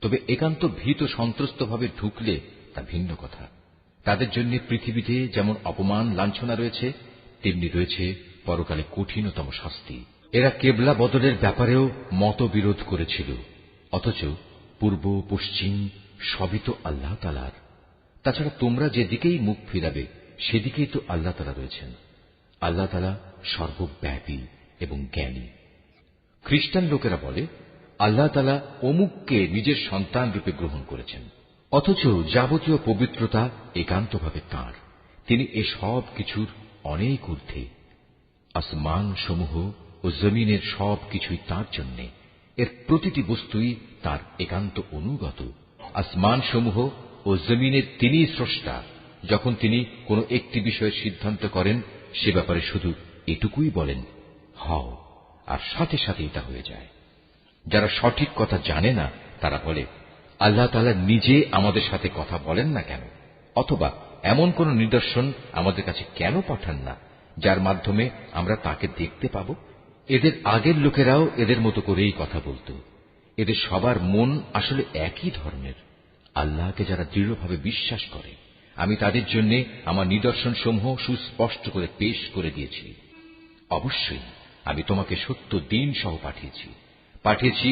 তবে একান্ত ভীত সন্ত্রস্তভাবে ঢুকলে তা ভিন্ন কথা। তাদের জন্য পৃথিবীতে যেমন অপমান, লাঞ্ছনা রয়েছে, তেমনি রয়েছে পরকালে কঠিনতম শাস্তি। এরা কেবলা বদলের ব্যাপারেও মতবিরোধ করেছিল, অথচ পূর্ব, পশ্চিম সবই তো আল্লাহ তালার তাছাড়া তোমরা যেদিকেই মুখ ফিরাবে, সেদিকেই তো আল্লাহ তালা রয়েছেন। আল্লাহ তালা সর্বব্যাপী এবং জ্ঞানী। খ্রিস্টান লোকেরা বলে আল্লাহ তালা অমুককে নিজের সন্তান রূপে গ্রহণ করেছেন। অথচ যাবতীয় পবিত্রতা একান্তভাবে তাঁর। তিনি এ সব কিছুর অনেক ঊর্ধ্বে। আসমান সমূহ ও জমিনের সব কিছুই তাঁর জন্যে। এর প্রতিটি বস্তুই তার একান্ত অনুগত। আসমান সমূহ ও জমিনের তিনি স্রষ্টা। যখন তিনি কোনো একটি বিষয়ের সিদ্ধান্ত করেন, সে ব্যাপারে শুধু এটুকুই বলেন, হও। আর সাথে সাথেই তা হয়ে যায়। যারা সঠিক কথা জানে না, তারা বলে, আল্লাহ তালা নিজে আমাদের সাথে কথা বলেন না কেন? অথবা এমন কোন নিদর্শন আমাদের কাছে কেন পাঠান না, যার মাধ্যমে আমরা তাকে দেখতে পাব? এদের আগের লোকেরাও এদের মতো করেই কথা বলত। এদের সবার মন আসলে একই ধরনের আল্লাহকে যারা দৃঢ়ভাবে বিশ্বাস করে, আমি তাদের জন্য আমার নিদর্শন সমূহ সুস্পষ্ট করে পেশ করে দিয়েছি। অবশ্যই আমি তোমাকে সত্য দিন সহ পাঠিয়েছি। পাঠিয়েছি